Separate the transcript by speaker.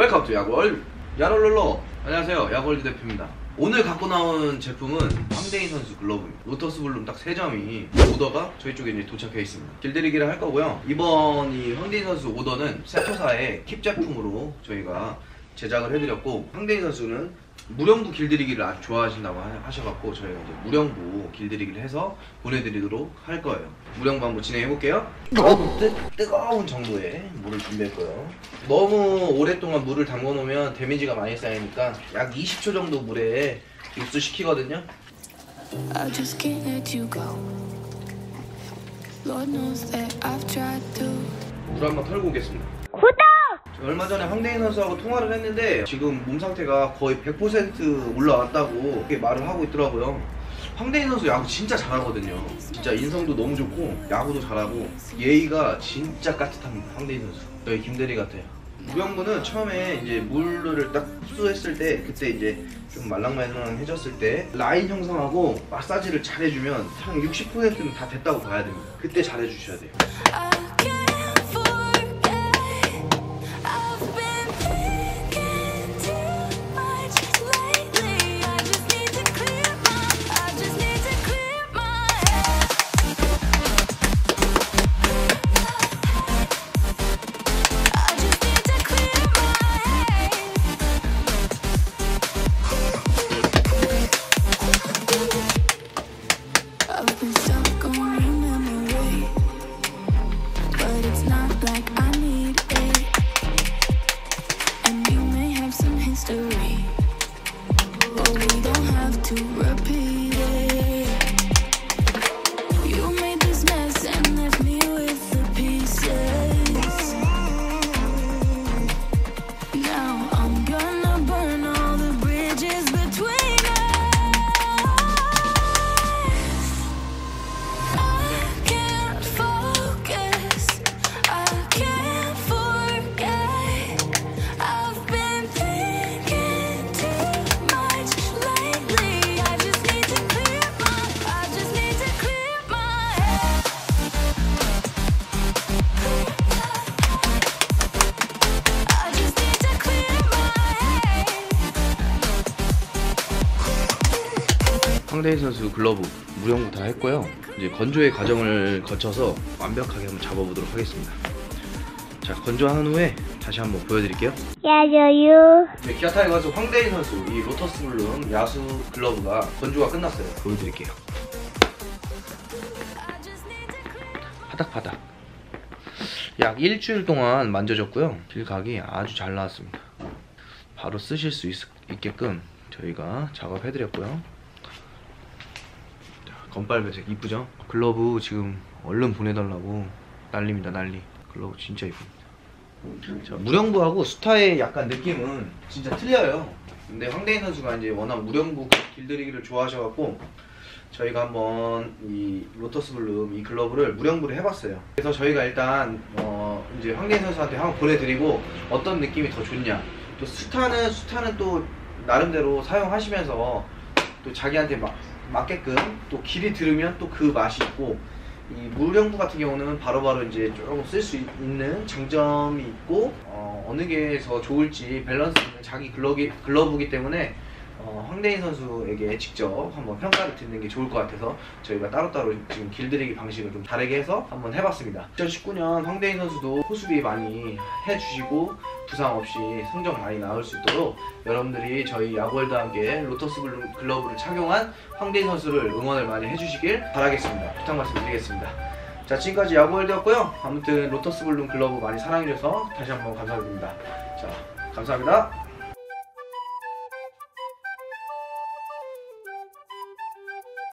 Speaker 1: 웰컴 투 야골 야롤롤로. 안녕하세요. 야골드 대표입니다. 오늘 갖고 나온 제품은 황대인 선수 글러브입니다. 로터스 블룸 딱 3점이 오더가 저희 쪽에 이제 도착해 있습니다. 길들이기를 할 거고요. 이번 이 황대인 선수 오더는 세토사의 킵 제품으로 저희가 제작을 해드렸고 황대인 선수는 무령부 길들이기를 아주 좋아하신다고 하- 하셔갖고 저희가 이제 무령부 길들이기를 해서 보내드리도록 할 거예요. 무령부 한번 진행해 볼게요. 너무 뜨, 뜨거운 정도의 물을 준비했고요. 너무 오랫동안 물을 담궈 놓으면 데미지가 많이 쌓이니까 약 20초 정도 물에 육수시키거든요.
Speaker 2: I just can't let you go. Lord knows that I've tried to.
Speaker 1: 물 한번 털고 오겠습니다. 저 얼마 전에 황대인 선수하고 통화를 했는데 지금 몸 상태가 거의 100% 올라왔다고 그렇게 말을 하고 있더라고요. 황대인 선수 야구 진짜 잘하거든요. 진짜 인성도 너무 좋고 야구도 잘하고 예의가 진짜 까뜻합니다. 황대인 선수. 저희 김대리 같아요. 무병부는 처음에 이제 물을 딱 흡수했을 때 그때 이제 좀 말랑말랑해졌을 때 라인 형성하고 마사지를 잘 해주면 한 60%는 다 됐다고 봐야 됩니다. 그때 잘 해주셔야 돼요.
Speaker 2: History, but we don't have to repeat
Speaker 1: 황대인 선수 글러브 무령부 다 했고요. 이제 건조의 과정을 거쳐서 완벽하게 한번 잡아보도록 하겠습니다. 자, 건조한 후에 다시 한번 보여드릴게요.
Speaker 3: 야저유
Speaker 1: 네, 기아타에 가서 황대인 선수 이 로터스 블룸 야수 글러브가 건조가 끝났어요. 보여드릴게요. 파닥파닥. 약 일주일 동안 만져줬고요. 길각이 아주 잘 나왔습니다. 바로 쓰실 수 있, 있게끔 저희가 작업해드렸고요. 자, 건빨 배색 이쁘죠? 글러브 지금 얼른 보내달라고 난립니다 난리. 글러브 진짜 이쁩니다. 자, 무령부하고 스타의 약간 느낌은 진짜 틀려요. 근데 황대인 선수가 이제 워낙 무령부 길들이기를 좋아하셔갖고 저희가 한번 이 로터스 블룸 이 글러브를 무령부를 해봤어요. 그래서 저희가 일단 어 이제 황대인 선수한테 한번 보내드리고 어떤 느낌이 더 좋냐. 또 스타는 스타는 또 나름대로 사용하시면서 또 자기한테 막 맞게끔 또 길이 들으면 또 그 맛이 있고 이 무령부 같은 경우는 바로 바로 이제 조금 쓸 수 있는 장점이 있고 어, 어느 게 더 좋을지 밸런스 있는 자기 글러기, 글러브기 때문에 어, 황대인 선수에게 직접 한번 평가를 듣는 게 좋을 것 같아서 저희가 따로따로 지금 길들이기 방식을 좀 다르게 해서 한번 해봤습니다. 2019년 황대인 선수도 호수비 많이 해주시고 부상 없이 성적 많이 나올 수 있도록 여러분들이 저희 야구월드와 함께 로터스 글러브를 착용한 황대인 선수를 응원을 많이 해주시길 바라겠습니다. 부탁 말씀드리겠습니다. 자 지금까지 야구월드였고요. 아무튼 로터스 블룸 글러브 많이 사랑해주셔서 다시 한번 감사드립니다. 자 감사합니다.